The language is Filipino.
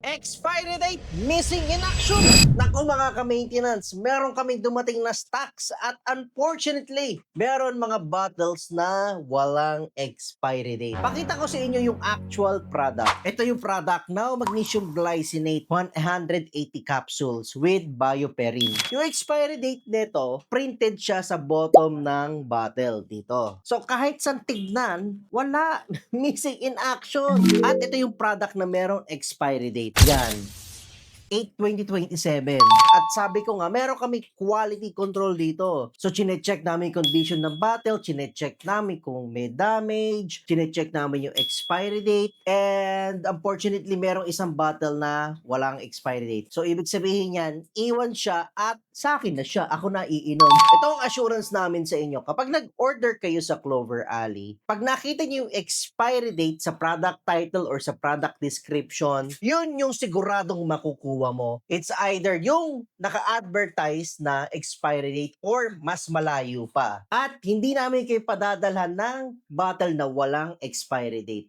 Expiry date, missing in action. Naku mga ka-maintenance, meron kaming dumating na stocks at unfortunately, meron mga bottles na walang expiry date. Pakita ko sa inyo yung actual product. Ito yung product now, magnesium glycinate, 180 capsules with bioperin. Yung expiry date nito, printed siya sa bottom ng bottle dito. So kahit saan tignan, wala, missing in action. At ito yung product na merong expiry date. Yan. 8-2027. At sabi ko nga, meron kami quality control dito. So, chinecheck namin condition ng bottle, chinecheck namin kung may damage, chinecheck namin yung expiry date, and unfortunately, merong isang bottle na walang expiry date. So, ibig sabihin yan, iwan siya at sa akin na siya. Ako na iinom. Ito ang assurance namin sa inyo. Kapag nag-order kayo sa Clover Alley, pag nakita niyo yung expiry date sa product title or sa product description, yun yung siguradong makukuha mo. It's either yung naka-advertise na expiry date or mas malayo pa. At hindi namin kayo padadalhan ng bottle na walang expiry date.